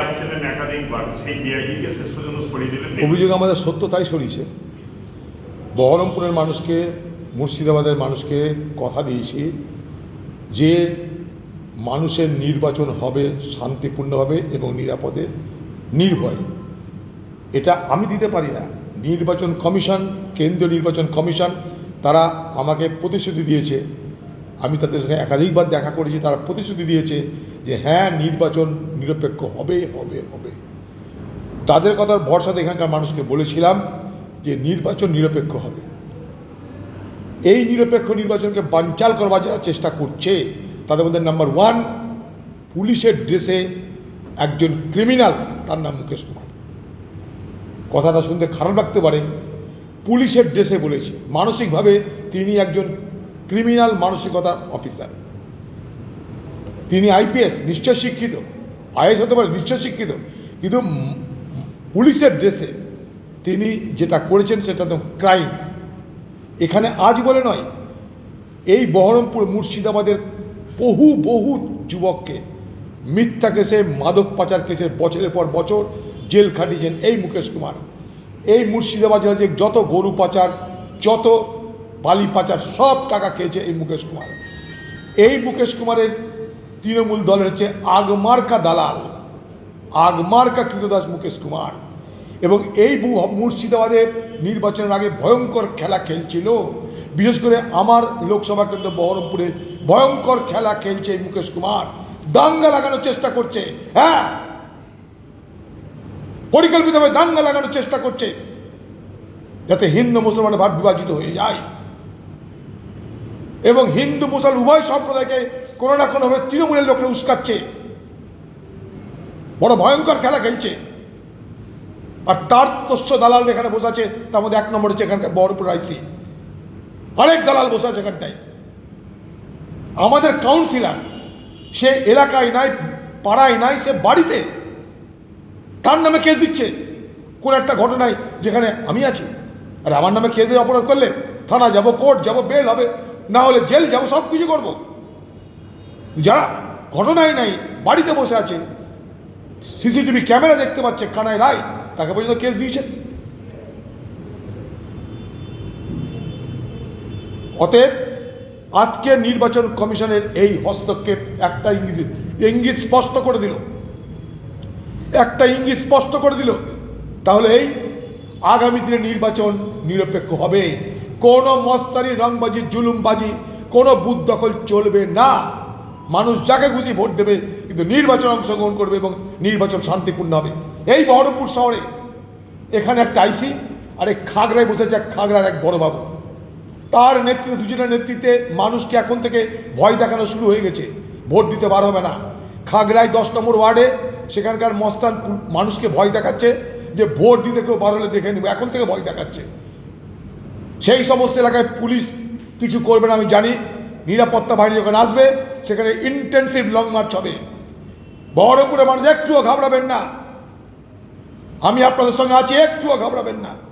আসছিলেন একাধিকবার সেই ডিআইজিকে শেষ পর্যন্ত সরিয়ে দিলেন। অভিযোগ আমাদের সত্য, তাই সরিয়েছে। বহরমপুরের মানুষকে, মুর্শিদাবাদের মানুষকে কথা দিয়েছি যে মানুষের নির্বাচন হবে শান্তিপূর্ণভাবে এবং নিরাপদে, নির্ভয়ে। এটা আমি দিতে পারি না। নির্বাচন কমিশন, কেন্দ্রীয় নির্বাচন কমিশন, তারা আমাকে প্রতিশ্রুতি দিয়েছে আমি তাদের সঙ্গে একাধিকবার দেখা করেছি, তারা প্রতিশ্রুতি দিয়েছে যে হ্যাঁ নির্বাচন নিরপেক্ষ হবে হবে হবে। তাদের কথার ভরসাতে এখানকার মানুষকে বলেছিলাম যে নির্বাচন নিরপেক্ষ হবে। এই নিরপেক্ষ নির্বাচনকে বানচাল করবার যারা চেষ্টা করছে, তাদের মধ্যে নাম্বার ওয়ান পুলিশের ড্রেসে একজন ক্রিমিনাল তার নাম মুকেশ কুমার। কথাটা শুনতে খারাপ লাগতে পারে। পুলিশের ড্রেসে বলেছে। মানসিকভাবে তিনি একজন ক্রিমিনাল মানসিকতার অফিসার। তিনি আইপিএস, নিশ্চয় শিক্ষিত। আইএস হতে পারে, নিশ্চয় শিক্ষিত। কিন্তু পুলিশের ড্রেসে তিনি যেটা করেছেন সেটা তো ক্রাইম। এখানে আজ বলে নয়, এই বহরমপুর মুর্শিদাবাদের বহু বহু যুবককে মিথ্যা কেসে মাদক পাচার কেসে বছরের পর বছর জেল খাটিয়েছেন এই মুকেশ কুমার। এই মুর্শিদাবাদ জেলায় যে যত গরু পাচার, যত বালি পাচার সব টাকা খেয়েছে এই মুকেশ কুমার। এই মুকেশ কুমারের তৃণমূল দলের হচ্ছে আগমার্কা দালাল, আগমার্কা কৃতদাস মুকেশ কুমার। এবং এই মুর্শিদাবাদে নির্বাচনের আগে ভয়ঙ্কর খেলা খেলছিল। বিশেষ করে আমার লোকসভা কেন্দ্র বহরমপুরে ভয়ঙ্কর খেলা খেলছে এই মুকেশ কুমার। দাঙ্গা লাগানোর চেষ্টা করছে হ্যাঁ? পরিকল্পিতভাবে দাঙ্গা লাগানোর চেষ্টা করছে, যাতে হিন্দু মুসলমানের ভাট বিভাজিত হয়ে যায়। এবং হিন্দু মুসল উভয় সম্প্রদায়কে কোনো না কোনোভাবে তৃণমূলের লোকেরা উস্কাচ্ছে। বড় ভয়ঙ্কর খেলা খেলছে। আর তার তস্য দালাল এখানে বসে আছে, তার মধ্যে এক নম্বর হচ্ছে এখানকার বহরমপুর আইসি। অনেক দালাল বসে আছে এখানটায়। আমাদের কাউন্সিলার সে এলাকায় নাই, পাড়ায় নাই, সে বাড়িতে। তার নামে কেস দিচ্ছে। কোন একটা ঘটনায় যেখানে আমি আছি। আর আমার নামে কেস অপরাধ করলে থানা যাব কোর্ট যাব বেল হবে। না হলে জেল যাব, সব কিছু করব। যারা ঘটনায় নাই, বাড়িতে বসে আছে, সিসিটিভি ক্যামেরা দেখতে পাচ্ছে, কানায় রায়, তাকে পর্যন্ত কেস দিয়েছে অতএব আজকে নির্বাচন কমিশনের এই হস্তক্ষেপ একটা ইঙ্গিত ইঙ্গিত স্পষ্ট করে দিল। একটা ইঙ্গিত স্পষ্ট করে দিল। তাহলে এই আগামী দিনে নির্বাচন নিরপেক্ষ হবে। কোনো মস্তানি রংবাজি, জুলুমবাজি, কোনো বুথ দখল চলবে না। মানুষ যাকে খুশি ভোট দেবে, কিন্তু নির্বাচন অংশগ্রহণ করবে এবং নির্বাচন শান্তিপূর্ণ হবে। এই বহরমপুর শহরে এখানে একটা আইসি আর এই খাগড়ায় বসেছে এক খাগড়ার এক বড় বাবু। তার নেতৃত্বে, দুজনের নেতৃত্বে মানুষকে এখন থেকে ভয় দেখানো শুরু হয়ে গেছে। ভোট দিতে বার হবে না। খাগড়ায় দশ নম্বর ওয়ার্ডে সেখানকার মস্তান মানুষকে ভয় দেখাচ্ছে যে ভোট দিতে কেউ বার হলে দেখে নেব। এখন থেকে ভয় দেখাচ্ছে। সেই সমস্ত এলাকায় পুলিশ কিছু করবে না, আমি জানি। নিরাপত্তা বাহিনী যখন আসবে, সেখানে ইন্টেন্সিভ লং মার্চ হবে। বহরমপুরের মানুষ একটুও ঘাবড়াবেন না। আমি আপনাদের সঙ্গে আছি, একটুও ঘাবড়াবেন না।